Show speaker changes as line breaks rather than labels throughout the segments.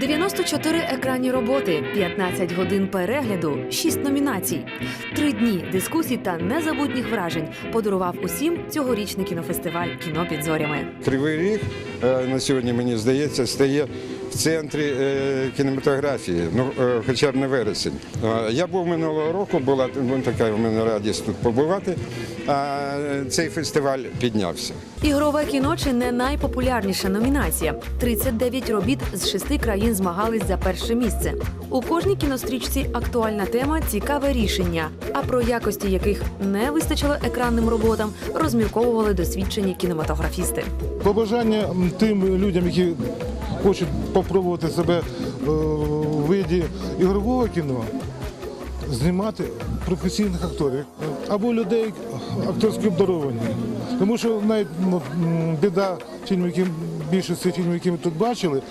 94 екранні роботи, 15 годин перегляду, 6 номінацій, три дні дискусій та незабутніх вражень подарував усім цьогорічний кінофестиваль Кіно під зорями.
Кривий ріг е, на сьогодні, мені здається, стає в центрі е, кінематографії, ну, е, хоча б не вересень. Я був минулого року, була ну, така в мене радість тут побувати, а цей фестиваль піднявся.
Ігрове кіно чи не найпопулярніша номінація. 39 робіт з шести країн змагались за перше місце. У кожній кінострічці актуальна тема цікаве рішення. А про якості яких не вистачило екранним роботам, розмірковували досвідчені кінематографісти.
Побажання тим людям, які хочуть спробувати себе е, в виді ігрового кіно, знімати професійних акторів або людей акторські обдаровані. Тому що навіть ну, біда фільмів, які більшості фільмів, які ми тут бачили.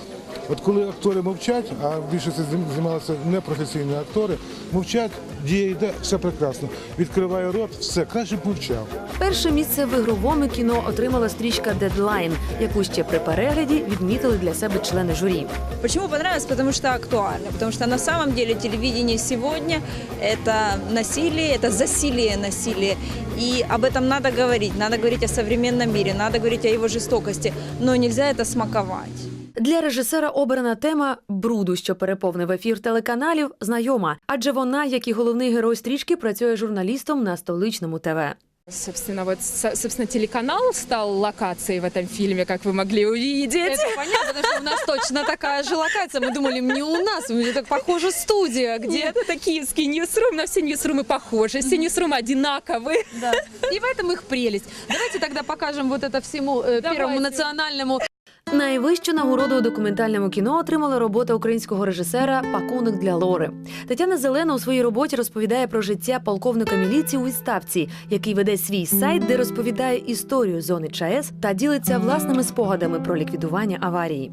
От коли актори мовчать, а в більшості знім- знімалися непрофесійні актори, мовчать, дія йде, все прекрасно. Відкриває рот, все, краще б мовчав.
Перше місце в ігровому кіно отримала стрічка Дедлайн, яку ще при перегляді відмітили для себе члени журі.
Почему понравилось? Потому что актуально. Потому что на самом деле телевидение сегодня – это насилие, это засилие насилия. И об этом надо говорить. Надо говорить о современном мире, надо говорить о его жестокости. Но нельзя это смаковать.
Для режисера обрана тема бруду, що переповнив ефір телеканалів, знайома, адже вона, як і головний герой стрічки, працює журналістом на столичному ТВ.
Собственно, вот, со- собственно, телеканал стал локацией в этом фильме, как вы могли увидеть.
Это понятно, потому что у нас точно такая же локация. Мы думали, не у нас, у меня так похоже студия, где...
Нет, это киевский ньюсрум, на все ньюсрумы похожи, все ньюсрумы одинаковые.
Да. И в этом их прелесть. Давайте тогда покажем вот это всему э, Первому
Давайте.
национальному
Найвищу нагороду у документальному кіно отримала робота українського режисера Пакунок для Лори. Тетяна Зелена у своїй роботі розповідає про життя полковника міліції у відставці, який веде свій сайт, де розповідає історію зони ЧАЕС та ділиться власними спогадами про ліквідування аварії.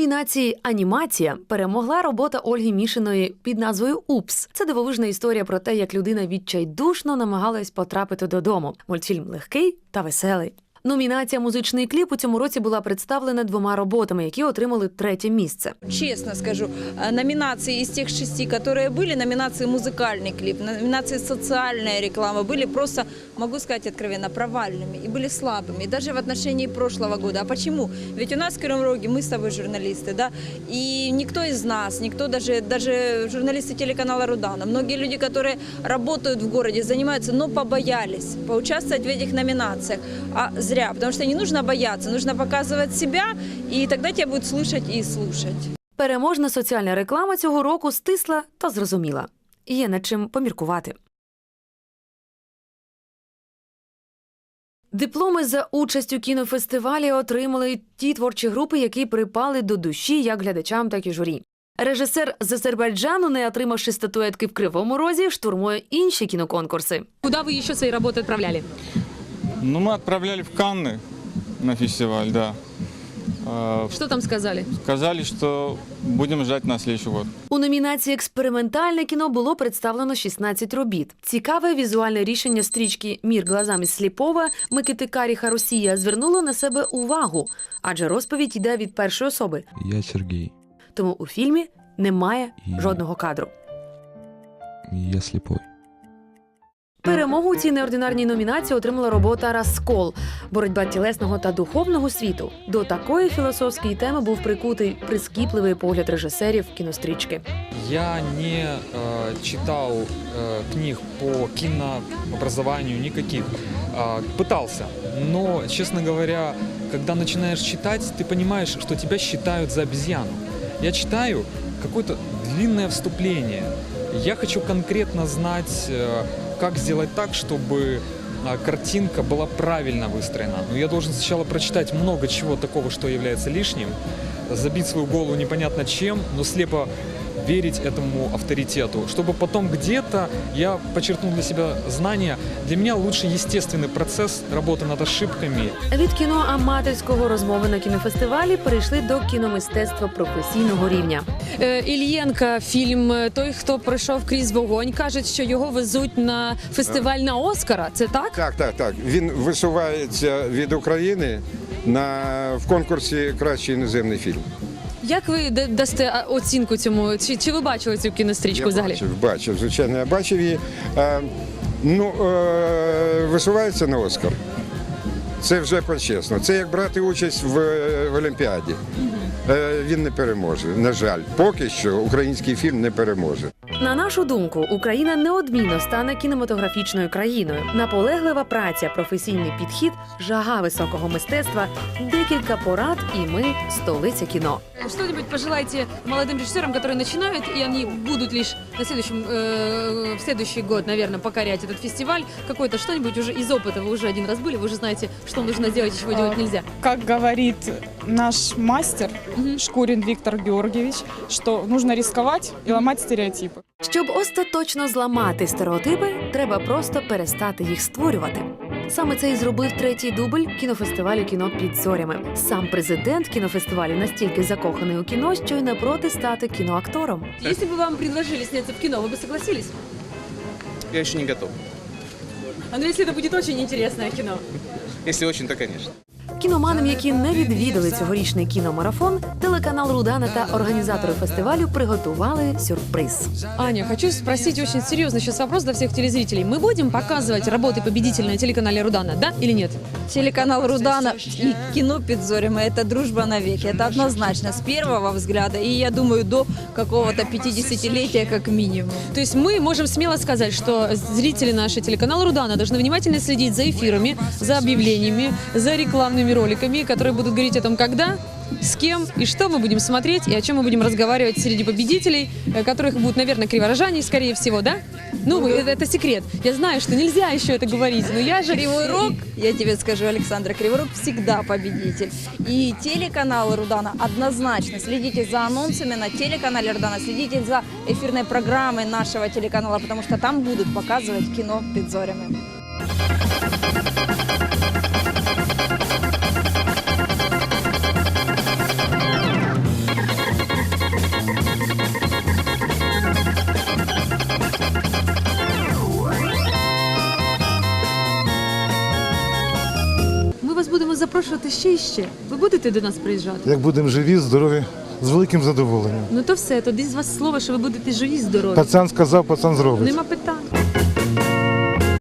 Номінації Анімація перемогла робота Ольги Мішиної під назвою Упс. Це дивовижна історія про те, як людина відчайдушно намагалась потрапити додому. Мультфільм легкий та веселий. Номінація Музичний кліп у цьому році була представлена двома роботами, які отримали третє місце.
Честно скажу, э, номинации из тех шести, которые были, номинации музыкальный клип, номинации социальная реклама были просто, могу сказать откровенно, провальными и были слабыми, и даже в отношении прошлого года. А почему? Ведь у нас в Кривом Роге мы с тобой журналисты, да, и никто из нас, никто даже, даже журналисты телеканала Рудана, многие люди, которые работают в городе, занимаются, но побоялись поучаствовать в этих номинациях. А зря, потому что не нужно бояться, нужно показывать себя, и тогда тебя будут слышать и слушать.
Переможна соціальна реклама цього року стисла та зрозуміла. Є над чим поміркувати. Дипломи за участь у кінофестивалі отримали ті творчі групи, які припали до душі як глядачам, так і журі. Режисер з Азербайджану, не отримавши статуетки в Кривому Розі, штурмує інші кіноконкурси.
Куда вы еще свои работы отправляли?
Ну, мы отправляли в Канны на фестиваль, да.
Что там сказали?
Сказали, что будем ждать на следующий год.
У номінації Експериментальне кіно було представлено 16 робіт. Цікаве візуальне рішення стрічки Мір глазами сліпова Микити Каріха Росія звернуло на себе увагу, адже розповідь йде від першої особи.
Я Сергей,
Тому у фільмі немає
І-
жодного кадру.
я слепой.
Перемогу у цій неординарній номінації отримала робота Раскол боротьба тілесного та духовного світу. До такої філософської теми був прикутий прискіпливий погляд режисерів кінострічки.
Я не э, читал э, книг по кинообразованию никаких. Э, пытался, но, честно говоря, когда начинаешь читать, ты понимаешь, что тебя считают за обезьяну. Я читаю какое-то длинное вступление. Я хочу конкретно знать, э, как сделать так, чтобы а, картинка была правильно выстроена. Но я должен сначала прочитать много чего такого, что является лишним, забить свою голову непонятно чем, но слепо верить этому авторитету, чтобы потом где-то я подчеркнул для себя знания. Для меня лучше естественный процесс работы над ошибками.
Від кіно аматорського розмови на кінофестивалі перейшли до кіномистецтва професійного рівня.
Е, Ільєнка, фільм е, Той, хто пройшов крізь вогонь, кажуть, що його везуть на фестиваль на Оскара. Це так?
Так, так, так. Він висувається від України на в конкурсі Кращий іноземний фільм.
Як ви да- дасте а, оцінку цьому? Чи, чи ви бачили цю кінострічку
Я
взагалі?
бачив, бачив, звичайно, я бачив її. Е, ну, е, висувається на Оскар. Це вже почесно. Це як брати участь в, в Олімпіаді. Е, він не переможе. На жаль, поки що український фільм не переможе.
На нашу думку, Україна неодмінно стане кінематографічною країною. Наполеглива праця, професійний підхід, жага високого мистецтва, декілька порад, і ми столиця кіно.
Что-нибудь пожелайте молодым режиссерам, которые начинают, и они будут лишь на следующем, э, в следующий год, наверное, покорять этот фестиваль. Какой-то что-нибудь уже из опыта. Вы уже один раз были, вы уже знаете, что нужно сделать, чего делать нельзя.
Как говорит наш мастер Шкурин Виктор Георгиевич, что нужно рисковать и ломать стереотипы.
Щоб остаточно зламати стереотипи, треба просто перестати їх створювати. Саме це і зробив третій дубль кінофестивалю кіно під зорями. Сам президент кінофестивалю настільки закоханий у кіно, що й не проти стати кіноактором.
Если бы вам предложили сняться в кино, вы бы согласились?
Я еще не готов.
А ну если это будет очень интересное кино.
Если очень, то конечно.
Кіноманам, які не відвідали цьогорічний кіномарафон, телеканал Рудана та організатори фестивалю приготували сюрприз.
Аня, хочу спросить очень серьезно сейчас вопрос для всех телезрителей. Мы будем показывать работы победителей на телеканале Рудана, да или нет?
Телеканал Рудана и кино «Подзорье» – это дружба навеки. Это однозначно, с первого взгляда. И я думаю, до какого-то 50-летия как минимум.
То есть мы можем смело сказать, что зрители нашего телеканала Рудана должны внимательно следить за эфирами, за объявлениями, за рекламными роликами, которые будут говорить о том, когда, с кем и что мы будем смотреть и о чем мы будем разговаривать среди победителей, э, которых будут, наверное, криворожане, скорее всего, да? Ну, это, это секрет. Я знаю, что нельзя еще это говорить, но я же...
Кривой Рог, я тебе скажу, Александра, Кривой Рог всегда победитель. И телеканал Рудана однозначно. Следите за анонсами на телеканале Рудана, следите за эфирной программой нашего телеканала, потому что там будут показывать кино «Подзорями».
Запрошувати ще і ще. Ви будете до нас приїжджати?
Як будемо живі, здорові, з великим задоволенням.
Ну то все, тоді з вас слово, що ви будете живі, здорові.
Пацан сказав, пацан зробить.
Нема питань.